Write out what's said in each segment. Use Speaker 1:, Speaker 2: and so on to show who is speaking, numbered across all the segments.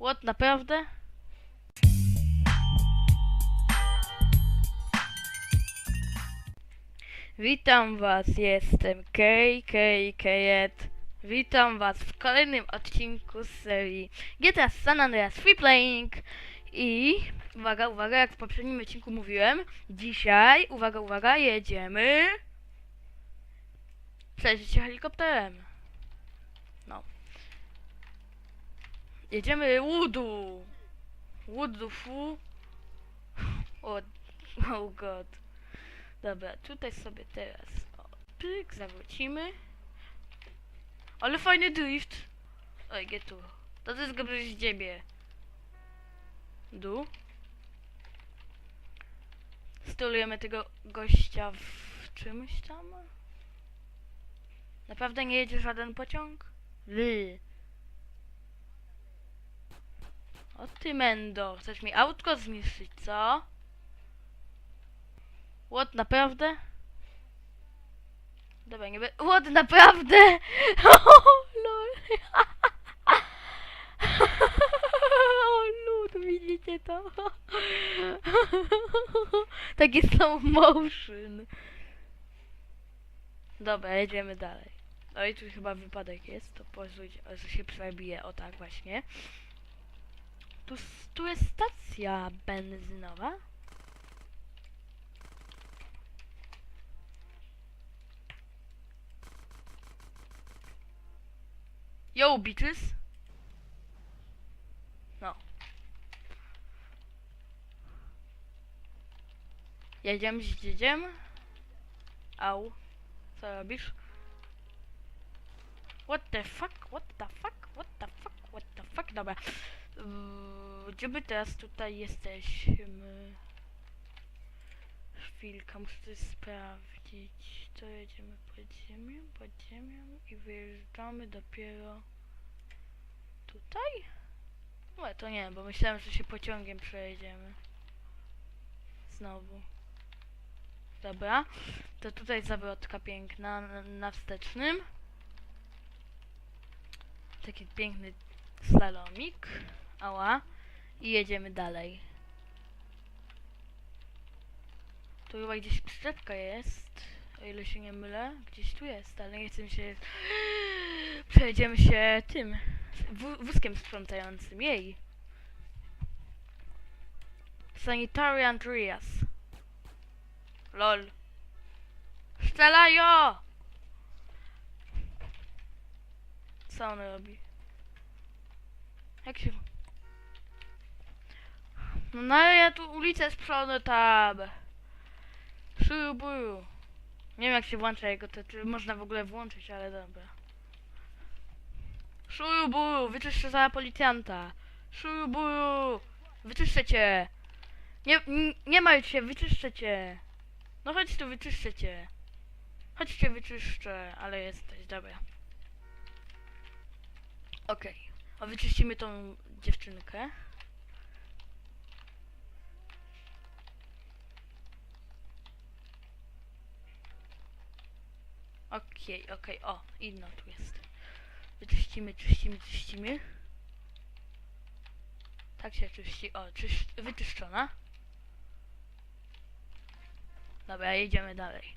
Speaker 1: What, naprawdę? Witam was, jestem KKKet. Witam was w kolejnym odcinku z serii GTA San Andreas Free Playing i uwaga, uwaga, jak w poprzednim odcinku mówiłem, dzisiaj, uwaga, uwaga, jedziemy przeżyć się helikopterem. No. Jedziemy Woodu. Woodu fu. O, oh god. Dobra, tutaj sobie teraz o, pyk, zawrócimy. Ale fajny drift. Oj, get tu. To jest go z ciebie. Du. Stolujemy tego gościa w czymś tam. Naprawdę nie jedzie żaden pociąg? Wy. O ty mendo, chcesz mi autko zniszczyć, co? What, naprawdę? Dobra, nie będę... What, naprawdę? O, lol. O, lud, widzicie to? Taki slow motion. Dobra, jedziemy dalej. No i tu chyba wypadek jest, to pozwólcie, że się przebije, o tak właśnie. Tu, tu jest stacja benzynowa. Yo, bitches! No. Jedziemy z dziedziem. Au. Co robisz? What the fuck? What the fuck? What the fuck? What the fuck? Dobra. Gdzie my teraz tutaj jesteśmy? Chwilka, muszę coś sprawdzić. To jedziemy pod ziemią, pod ziemią i wyjeżdżamy dopiero tutaj? No to nie, bo myślałem, że się pociągiem przejedziemy. Znowu. Dobra, to tutaj zawrotka piękna na, na wstecznym. Taki piękny slalomik. Ała. I jedziemy dalej. Tu chyba gdzieś przyczepka jest. O ile się nie mylę. Gdzieś tu jest, ale nie chcę się... Przejedziemy się tym... wó- wózkiem sprzątającym. Jej. Sanitary Andreas. Lol. Strzelajo! Co on robi? Jak się... No, no ja tu ulicę sprzątam. Szubuju. Nie wiem jak się włącza jego to, można w ogóle włączyć, ale dobra. Szubuju, wyczyszczę za policjanta. Szubuju, wyczyszczę cię. Nie, nie martw się, wyczyszczę cię. No chodź tu, wyczyszczę cię. Chodź cię wyczyszczę, ale jesteś, dobra. Okej. A wyczyścimy tą dziewczynkę. Okej, okej, o, inna tu jest. Wyczyścimy, czyścimy, czyścimy. Tak się czyści, o, czyś, wyczyszczona. Dobra, jedziemy dalej.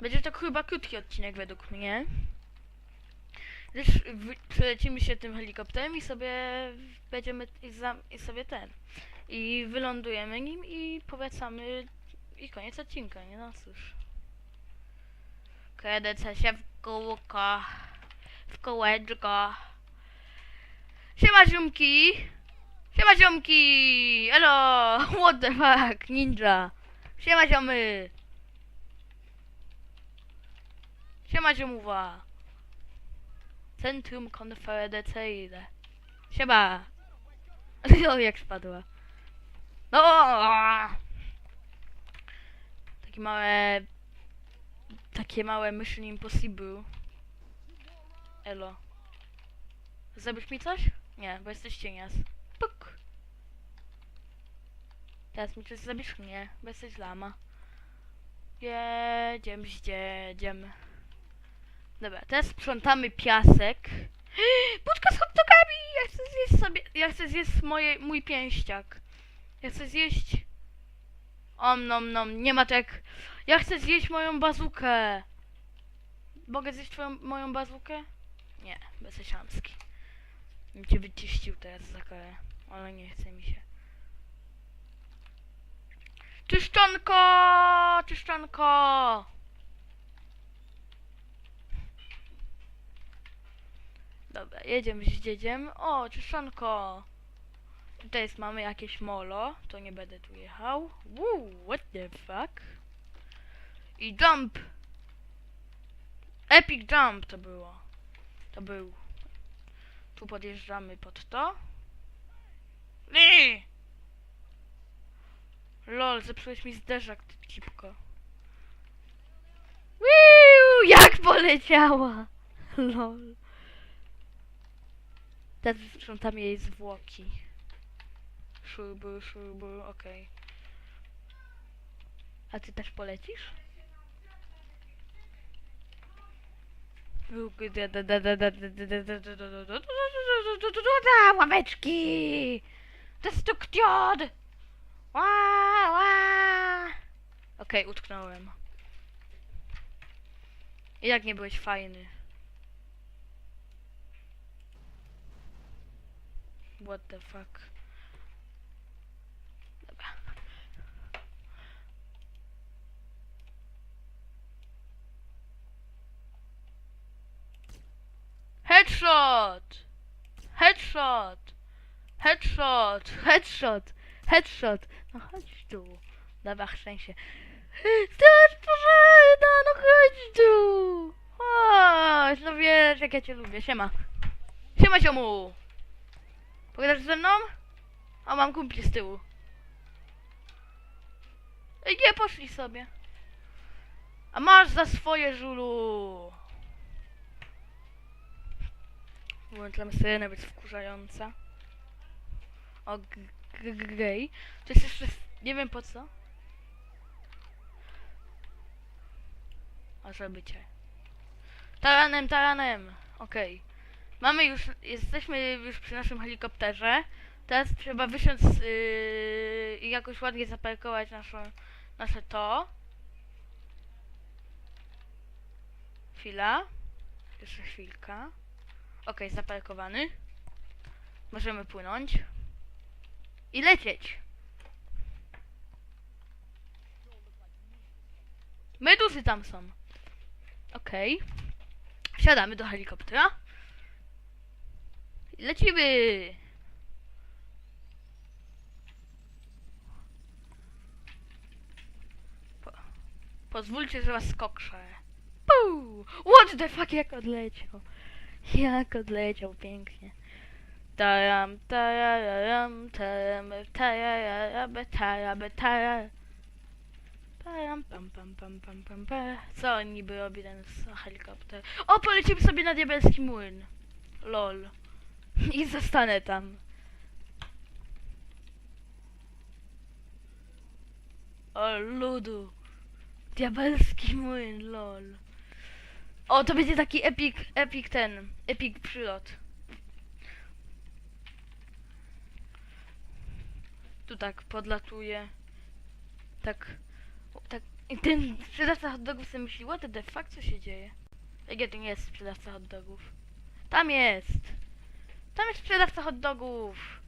Speaker 1: Będzie to chyba krótki odcinek według mnie. Gdyż przelecimy się tym helikopterem i sobie będziemy i, i sobie ten. I wylądujemy nim i powracamy i koniec odcinka, nie no cóż. Kręcę się w kółko, w kółeczko. Siema ziomki! Siema ziomki! Elo! What the fuck? Ninja! Siema ziomy! Siema ziomuwa! Centrum konferencyjne. Siema! O, jak spadła. No! Takie małe... Takie małe Mission Impossible. Elo. Zrobisz mi coś? Nie, bo jesteś cienias. Puk! Teraz mi coś zrobisz? Nie, bo jesteś lama. Jedziemy, jedziemy. Dobra, teraz sprzątamy piasek. Budka z hot dogami! Ja chcę zjeść sobie, ja chcę zjeść moje, mój pięściak. Ja chcę zjeść... Om nom nom, nie ma tak. Ja chcę zjeść moją bazukę. Mogę zjeść twoją, moją bazukę? Nie, bezesiamski. Bym cię wyczyścił teraz za karę, ale nie chce mi się. Czyszczonko! Czyszczonko! Dobra, jedziemy z dziedziem. O, czyszczonko! Tutaj jest, mamy jakieś molo, to nie będę tu jechał. Woo, what the fuck? I jump! Epic jump to było. To był. Tu podjeżdżamy pod to. Nie! Lol, zepsułeś mi zderzak, ty cipko. Wiu, jak poleciała! Lol. Teraz sprzątam jej zwłoki. Szuby, szuby, okej. A ty też polecisz? Ławeczki! Destruktion! Ła, ła! Okej, utknąłem. I jak nie byłeś fajny. What the fuck? Dobra. Headshot! Headshot! Headshot! Headshot! Headshot! No chodź tu. Dobra, się. Straż pożarna! No chodź tu! Chodź, no wiesz jak ja cię lubię. Siema. Siema ziomu! Pogadasz ze mną? A mam kumpli z tyłu. Ej, nie, poszli sobie. A masz za swoje, żulu. Włączam syrenę, być wkurzająca. O, gej. To jest jeszcze... Nie wiem po co. A żeby cię. Taranem, taranem. Okej. Mamy już... Jesteśmy już przy naszym helikopterze. Teraz trzeba wysiąść yy, i jakoś ładnie zaparkować naszą, nasze to. Chwila. Jeszcze chwilka. Okej, zaparkowany. Możemy płynąć. I lecieć. Meduzy tam są. Okej. Wsiadamy do helikoptera. I lecimy. Po, pozwólcie, że was skokrzę. What the fuck, jak odleciał. Jak odleciał pięknie. Taram, tararam, taram, tararam, taram, taram. Taram, pam, pam, pam, pam, pam, pam. Co on niby robi ten helikopter? O, polecimy sobie na diabelski młyn. Lol. I zostanę tam. O, ludu. Diabelski młyn, lol. O, to będzie taki epic, epic ten, epic przylot. Tu tak podlatuje. Tak, tak. I ten sprzedawca hot dogów sobie myśli, what the fuck, co się dzieje? Jak to nie jest sprzedawca hot dogów? Tam jest! Tam jest sprzedawca hot dogów!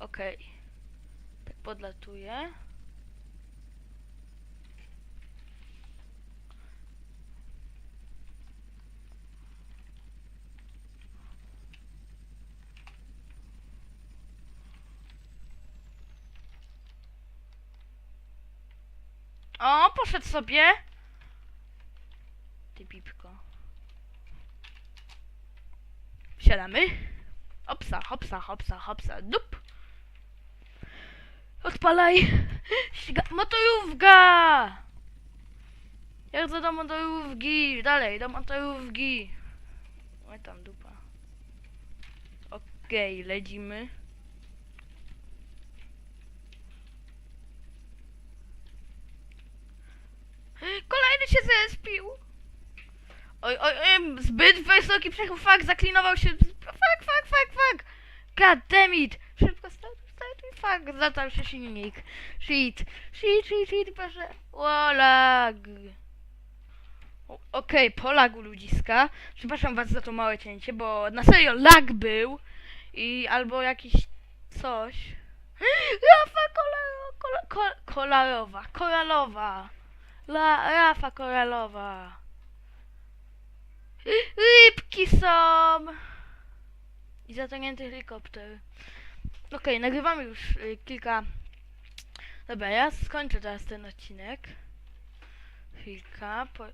Speaker 1: Okej. Tak podlatuje. O, poszedł sobie. Ty pipko. Wsiadamy. Hopsa, hopsa, hopsa, hopsa, dup. Odpalaj. Ściga motorówka. Ja chcę do motorówki. Dalej, do motorówki. Oj tam dupa. Okej, lecimy. Kolejny się zespił. Oj, oj, oj, zbyt wysoki przechód, fuck, zaklinował się, fuck, fuck, fuck, fuck. God damn it. Szybko startuj, startuj, fuck, zatarł się silnik. Shit, shit, shit, shit, proszę. O, lag. O- Okej, po lagu ludziska. Przepraszam was za to małe cięcie, bo na serio lag był i albo jakiś coś. Rafa kolaro, kola, kol, kolorowa, koralowa. La, Rafa koralowa. Rybki są. I zatonięty helikopter. Okej, nagrywamy już y, kilka. Dobra, ja skończę teraz ten odcinek. Chwilka. Po...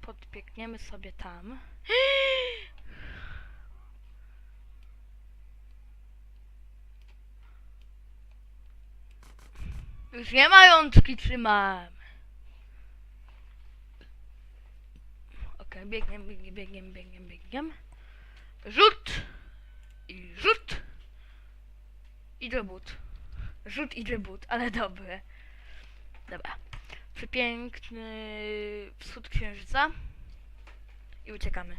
Speaker 1: Podpiekniemy sobie tam. Już nie ma rączki trzymam. Okej, biegiem, biegiem, biegiem, biegiem, biegiem. Rzut! I rzut! I debut. Rzut i debut, ale dobre. Dobra. Przepiękny wschód księżyca. I uciekamy.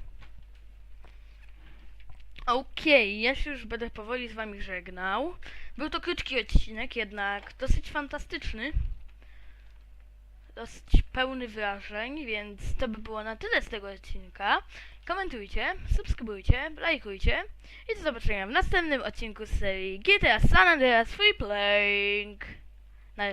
Speaker 1: Okej, ja się już będę powoli z wami żegnał. Był to krótki odcinek, jednak dosyć fantastyczny. Dosyć pełny wrażeń, więc to by było na tyle z tego odcinka. Komentujcie, subskrybujcie, lajkujcie i do zobaczenia w następnym odcinku z serii GTA San Andreas Free Playing. Na.